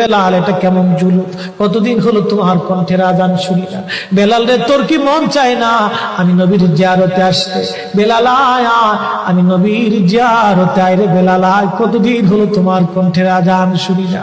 বেলাল, এটা কেমন জুলু কতদিন হলো তোমার কণ্ঠের আজান শুনি না। বেলাল রে, তোর কি মন চায় না? আমি নবীর জিয়ারতে আসতে। বেলাল আয় আমি নবীর জিয়ারতে আয় রে বেলাল কতদিন হলো তোমার কণ্ঠের আজান শুনি না।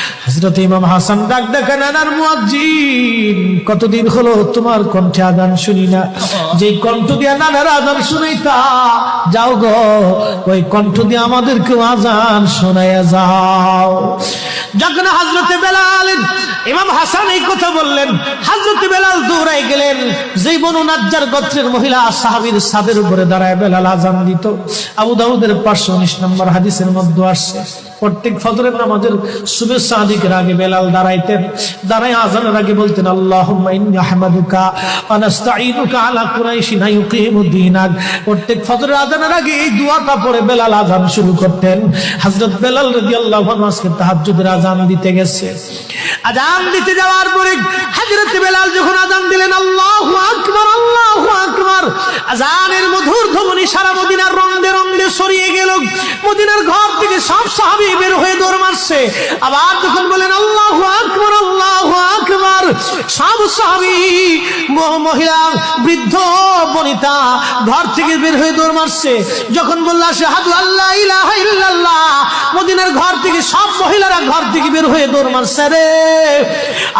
হজরত ইমাম হাসান ডাক দেখা নানার মুয়াজ্জিন, কতদিন হলো তোমার কণ্ঠে আদান শুনি না? যে কণ্ঠ দিয়া নানার আদান শুনাইতা, যাও গো, ওই কণ্ঠ দিয়ে আমাদেরকে আজান শোনাইয়া যাও। যখন হাজরতে বেলাল, ইমাম হাসান এই কথা বললেন। হাজরতে বেলাল দৌড়াই গেলেন। যেই বনু নাজ্জার গোত্রের মহিলা সাহাবীর সাদের উপরে দাঁড়ায় বেলাল আজান দিত। আবু দাউদের পাঁচশো উনিশ নম্বর হাদিসের মধ্যে আসছে, প্রত্যেক ফজরের নামাজের শুভেচ্ছা আদিকের আগে বেলাল দাঁড়াইতেন। দাঁড়াই আজানের আগে বলতেন, আল্লাহুম্মা ইন্নী আহমাদুকা ওয়া নাস্তাঈনুকা আলা কুরাইশিন ইউকিমুদ্দীনাক প্রত্যেক ফজরের আজানের দিতে যাওয়ার পরে বেলাল আজান দিলেন, আল্লাহু আল্লাহু আজানের মধুর ধ্বনি সারা মদিনার রন্দে ছড়িয়ে গেল। মদিনার ঘর থেকে সব সাহাবি বের হয়ে দৌড় মারছে। আবার যখন বলেন, আল্লাহ আকবর, আল্লাহ আকবার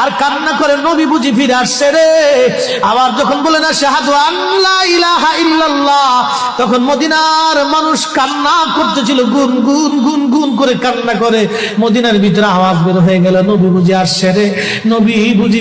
আর নবী বুঝি ফিরে আসছে রে। আবার যখন বলে না শাহাদু আল্লাহ ইলাহা তখন মদিনার মানুষ কান্না করতেছিল, গুন গুন গুন গুন করে কান্না করে। মদিনার ভিতরে আওয়াজ বের হয়ে গেল, নবী বুঝি আসছে রে। নবী বুঝি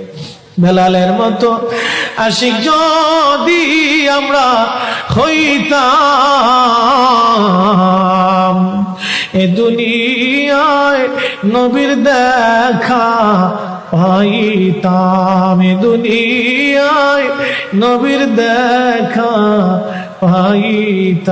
বেলালের মতো আশিক যদি আমরা হইতাম, এ দুনিয়ায় নবীর দেখা পাইতাম, এ দুনিয়ায় নবীর দেখা পাইতাম।